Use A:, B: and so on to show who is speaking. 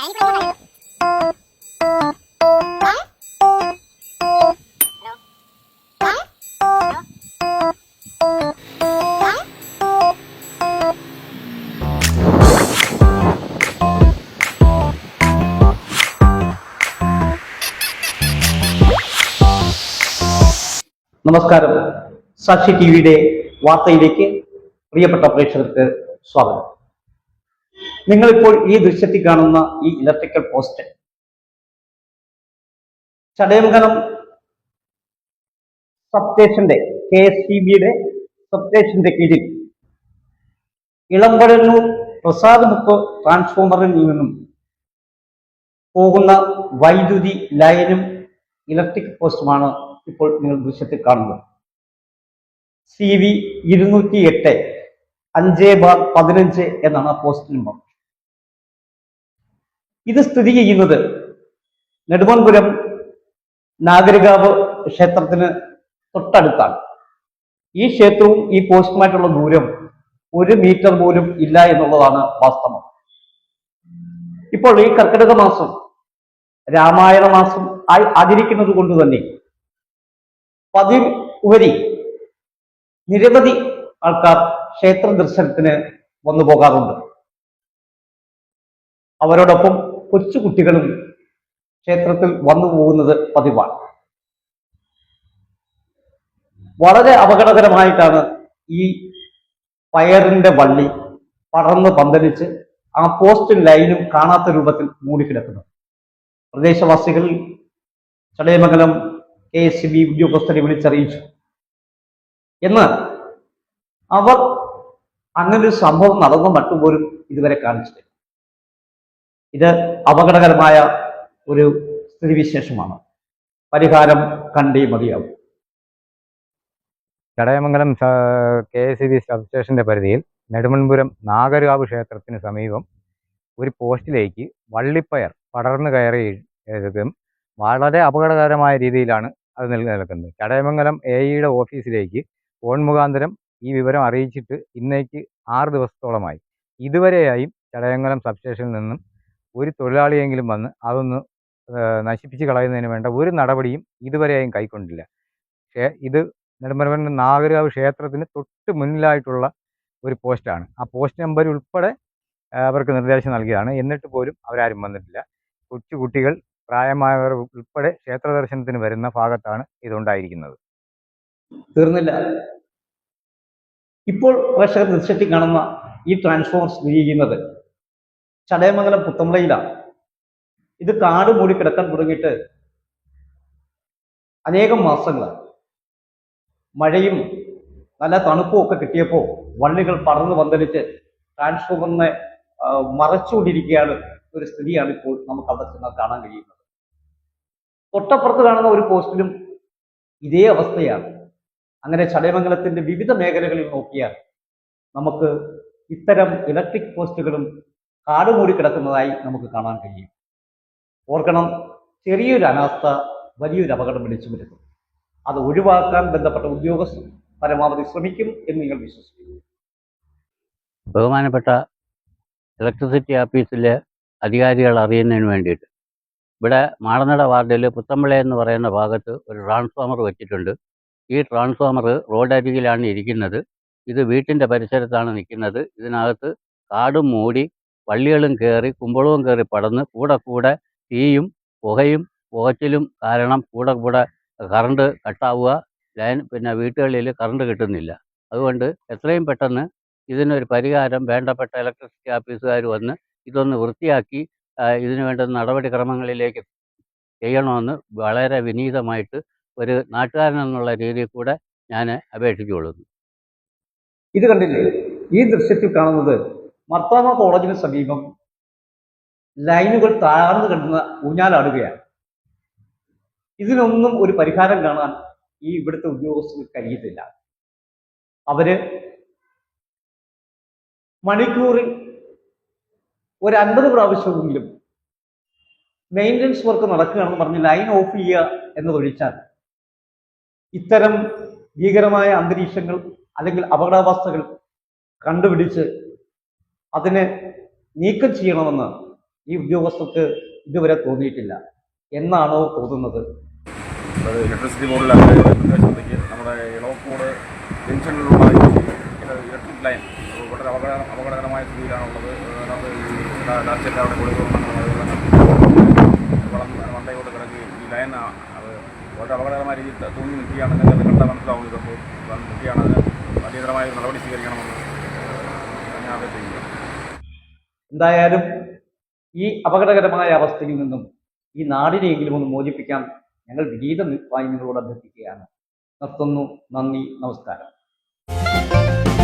A: നമസ്കാരം. സാക്ഷി ടി വിയുടെ വാർത്തയിലേക്ക് പ്രിയപ്പെട്ട പ്രേക്ഷകർക്ക് സ്വാഗതം. നിങ്ങളിപ്പോൾ ഈ ദൃശ്യത്തിൽ കാണുന്ന ഈ ഇലക്ട്രിക്കൽ പോസ്റ്റ് ചടയമംഗലം സബ്സ്റ്റേഷന്റെ കെ എസ് സി ബിയുടെ സബ്സ്റ്റേഷന്റെ കീഴിൽ ഇളമ്പഴന്നൂർ പ്രസാദ് മുക്ക് ട്രാൻസ്ഫോമറിൽ നിന്നും പോകുന്ന വൈദ്യുതി ലൈനും ഇലക്ട്രിക് പോസ്റ്റുമാണ് ഇപ്പോൾ നിങ്ങൾ ദൃശ്യത്തിൽ കാണുന്നത്. സി വി ഇരുന്നൂറ്റി എട്ട് അഞ്ച് ബാർ പതിനഞ്ച് എന്നാണ് ആ പോസ്റ്റ് നമ്പർ ഇത് സ്ഥിതി ചെയ്യുന്നത് നെടുമൺപുരം നാഗരികാവ് ക്ഷേത്രത്തിന് തൊട്ടടുത്താണ്. ഈ ക്ഷേത്രവും ഈ പോസ്റ്റുമായിട്ടുള്ള ദൂരം ഒരു മീറ്റർ പോലും ഇല്ല എന്നുള്ളതാണ് വാസ്തവം. ഇപ്പോൾ ഈ കർക്കിടക മാസം രാമായണ മാസം ആയി ആചരിക്കുന്നത് കൊണ്ട് തന്നെ പതി ഉപരി നിരവധി ആൾക്കാർ ക്ഷേത്ര ദർശനത്തിന് വന്നു പോകാറുണ്ട് അവരോടൊപ്പം കൊച്ചുകുട്ടികളും ക്ഷേത്രത്തിൽ വന്നു പോകുന്നത് പതിവാണ്. വളരെ അപകടകരമായിട്ടാണ് ഈ പയറിന്റെ വള്ളി പടർന്ന് പന്തലിച്ച് ആ പോസ്റ്റ് ലൈനും കാണാത്ത രൂപത്തിൽ മൂടിക്കിടക്കുന്നത്. പ്രദേശവാസികൾ ചടയമംഗലം കെ എസ് ബി ഉദ്യോഗസ്ഥരെ വിളിച്ചറിയിച്ചു. എന്നാൽ അവർ അങ്ങനൊരു സംഭവം നടന്ന മറ്റുപോലും ഇതുവരെ കാണിച്ചിട്ടില്ല. ഇത് അപകടകരമായ ഒരു സ്ഥിതിവിശേഷമാണ്. പരിഹാരം കണ്ടേ മതിയാവും.
B: ചടയമംഗലം കെ എസ് ബി സബ്സ്റ്റേഷന്റെ പരിധിയിൽ നെടുമൺപുരം നാഗരാവ് ക്ഷേത്രത്തിന് സമീപം ഒരു പോസ്റ്റിലേക്ക് വള്ളിപ്പയർ പടർന്നു കയറിയതും വളരെ അപകടകരമായ രീതിയിലാണ് അത് നിലനിൽക്കുന്നത് ചടയമംഗലം എ ഇയുടെ ഓഫീസിലേക്ക് ഫോൺ മുഖാന്തരം ഈ വിവരം അറിയിച്ചിട്ട് ഇന്നേക്ക് ആറ് ദിവസത്തോളമായി. ഇതുവരെയായും ചടയമംഗലം സബ്സ്റ്റേഷനിൽ നിന്നും ഒരു തൊഴിലാളിയെങ്കിലും വന്ന് അതൊന്ന് നശിപ്പിച്ച് കളയുന്നതിന് വേണ്ട ഒരു നടപടിയും ഇതുവരെയും കൈക്കൊണ്ടില്ല. പക്ഷേ ഇത് നെടുമ്പരവൻ നാഗരാവ് ക്ഷേത്രത്തിന് തൊട്ട് മുന്നിലായിട്ടുള്ള ഒരു പോസ്റ്റാണ്. ആ പോസ്റ്റ് നമ്പർ ഉൾപ്പെടെ അവർക്ക് നിർദ്ദേശം നൽകിയതാണ്. എന്നിട്ട് പോലും അവരാരും വന്നിട്ടില്ല. കൊച്ചു കുട്ടികൾ പ്രായമായവർ ഉൾപ്പെടെ ക്ഷേത്ര ദർശനത്തിന് വരുന്ന ഭാഗത്താണ് ഇതുണ്ടായിരിക്കുന്നത്.
A: തീർന്നില്ല. ഇപ്പോൾ പ്രേക്ഷകർ ദൃശ്യത്തിൽ കാണുന്ന ഈ ട്രാൻസ്ഫോംസ് സ്ഥിതി ചെയ്യുന്നത് ചടയമംഗലം പുത്തമ്പളയിലാണ് ഇത് കാട് മൂടി കിടക്കാൻ തുടങ്ങിയിട്ട് അനേകം മാസങ്ങളാണ് മഴയും നല്ല തണുപ്പും ഒക്കെ കിട്ടിയപ്പോൾ വള്ളികൾ പറന്ന് പന്തലിച്ച് ട്രാൻസ്ഫോമറിനെ മറച്ചുകൊണ്ടിരിക്കുകയാണ് ഒരു സ്ഥിതിയാണ് ഇപ്പോൾ നമുക്ക് അവിടെ ചെന്നാൽ കാണാൻ കഴിയുന്നത്. തൊട്ടപ്പുറത്ത് കാണുന്ന ഒരു പോസ്റ്റിലും ഇതേ അവസ്ഥയാണ്. അങ്ങനെ ചടയമംഗലത്തിന്റെ വിവിധ മേഖലകളിൽ നോക്കിയാൽ നമുക്ക് ഇത്തരം ഇലക്ട്രിക് പോസ്റ്റുകളും കാടുമൂടി കിടക്കുന്നതായി നമുക്ക് കാണാൻ കഴിയും. ഓർക്കണം ചെറിയൊരു അനാസ്ഥ വലിയൊരു അപകടം വിളിച്ചു വരുത്തും അത് ഒഴിവാക്കാൻ ബന്ധപ്പെട്ട ഉദ്യോഗസ്ഥർ പരമാവധി ശ്രമിക്കും എന്ന് നിങ്ങൾ വിശ്വസിക്കുന്നു.
C: ബഹുമാനപ്പെട്ട ഇലക്ട്രിസിറ്റി ഓഫീസിലെ അധികാരികൾ അറിയുന്നതിന് വേണ്ടിയിട്ട് ഇവിടെ മാടനട വാർഡിൽ പുത്തമ്പിള എന്ന് പറയുന്ന ഭാഗത്ത് ഒരു ട്രാൻസ്ഫോമർ വെച്ചിട്ടുണ്ട്. ഈ ട്രാൻസ്ഫോമർ റോഡരികിലാണ് ഇരിക്കുന്നത്. ഇത് വീട്ടിന്റെ പരിസരത്താണ് നിൽക്കുന്നത്. ഇതിനകത്ത് കാടും മൂടി വള്ളികളും കയറി കുമ്പളവും കയറി പടന്ന് കൂടെ കൂടെ തീയും പുകയും പുകച്ചിലും കാരണം കൂടെ കൂടെ കറണ്ട് കട്ടാവുക. ലൈൻ പിന്നെ വീട്ടുകളിൽ കറണ്ട് കിട്ടുന്നില്ല. അതുകൊണ്ട് എത്രയും പെട്ടെന്ന് ഇതിനൊരു പരിഹാരം വേണ്ടപ്പെട്ട ഇലക്ട്രിസിറ്റി ഓഫീസുകാർ വന്ന് ഇതൊന്ന് വൃത്തിയാക്കി ഇതിനു വേണ്ട നടപടിക്രമങ്ങളിലേക്ക് ചെയ്യണമെന്ന് വളരെ വിനീതമായിട്ട് ഒരു നാട്ടുകാരൻ എന്നുള്ള രീതിയിൽ കൂടെ ഞാൻ അപേക്ഷിച്ചുകൊള്ളുന്നു.
A: ഇത് കണ്ടില്ലേ? ഈ ദൃശ്യത്തിൽ കാണുന്നത് മർത്താമ കോളേജിന് സമീപം ലൈനുകൾ താഴ്ന്നു കിടന്ന ഊഞ്ഞാലാടുകയാണ്. ഇതിനൊന്നും ഒരു പരിഹാരം കാണാൻ ഈ ഇവിടുത്തെ ഉദ്യോഗസ്ഥർക്ക് കഴിയത്തില്ല. അവർ മണിക്കൂറിൽ ഒരു അൻപത് പ്രാവശ്യമെങ്കിലും മെയിന്റനൻസ് വർക്ക് നടക്കുകയാണെന്ന് പറഞ്ഞ് ലൈൻ ഓഫ് ചെയ്യുക എന്നതൊഴിച്ചാൽ ഇത്തരം ഭീകരമായ അന്തരീക്ഷങ്ങൾ അല്ലെങ്കിൽ അപകടാവസ്ഥകൾ കണ്ടുപിടിച്ച് അതിനെ നീക്കം ചെയ്യണമെന്ന് ഈ ഉദ്യോഗസ്ഥർക്ക് ഇതുവരെ തോന്നിയിട്ടില്ല. എന്നാണോ തോന്നുന്നത്?
D: ഇലക്ട്രിസിറ്റി നിർദ്ദേശത്തിലേക്ക് നമ്മുടെ ഇളവക്കൂട് ജംഗ്ഷനിലുള്ള ഇലക്ട്രിക് ലൈൻ വളരെ അപകട അപകടകരമായ സ്ഥിതിയിലാണുള്ളത്. ഡാർച്ചെല്ലാം അവിടെ ഈ ലൈൻ വളരെ അപകടകരമായ രീതിയിൽ തൂങ്ങി നിൽക്കുകയാണ്. നിങ്ങൾക്ക് കണ്ടാൽ മനസ്സിലാവും. ഇതൊക്കെ നിൽക്കുകയാണ് അടിയന്തരമായ നടപടി സ്വീകരിക്കണമെന്ന് ഞാൻ അപേക്ഷിക്കുന്നു
A: എന്തായാലും ഈ അപകടകരമായ അവസ്ഥയിൽ നിന്നും ഈ നാടിനെയെങ്കിലും ഒന്ന് മോചിപ്പിക്കാൻ ഞങ്ങൾ വിനീതമായി നിങ്ങളോട് അഭ്യർത്ഥിക്കുകയാണ്. നിർത്തുന്നു. നന്ദി. നമസ്കാരം.